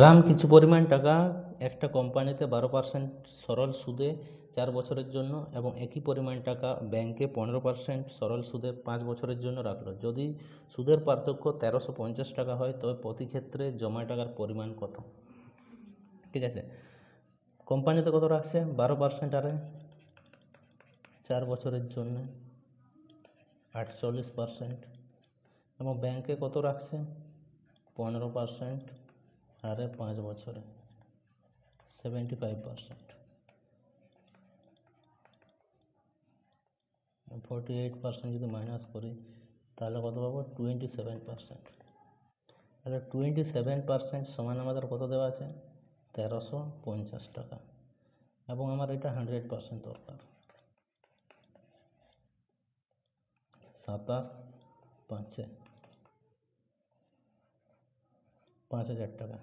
রাম কিছু পরিমাণ টাকা একটা কোম্পানিতে বারো পার্সেন্ট সরল সুদে চার বছরের জন্য এবং একই পরিমাণ টাকা ব্যাংকে পনেরো পার্সেন্ট সরল সুদে পাঁচ বছরের জন্য রাখল। যদি সুদের পার্থক্য তেরোশো পঞ্চাশ টাকা হয়, তবে প্রতি ক্ষেত্রে জমা টাকার পরিমাণ কত? ঠিক আছে? কোম্পানিতে কত রাখছে? বারো পার্সেন্ট আরে চার বছরের জন্য আটচল্লিশ পার্সেন্ট এবং ব্যাংকে কত রাখছে? পনেরো পার্সেন্ট আরে পাঁচ বছরে seventy five percent forty eight percent যদি মাইনাস করি, তাহলে কত পাবো? টোয়েন্টি সেভেন পার্সেন্ট তাহলে টোয়েন্টি সেভেন পার্সেন্ট সমান আমাদের কত দেওয়া আছে? তেরোশো পঞ্চাশ টাকা। এবং আমার এটা হান্ড্রেড পার্সেন্ট দরকার। সাতাশ পাঁচে, পাঁচ হাজার টাকা।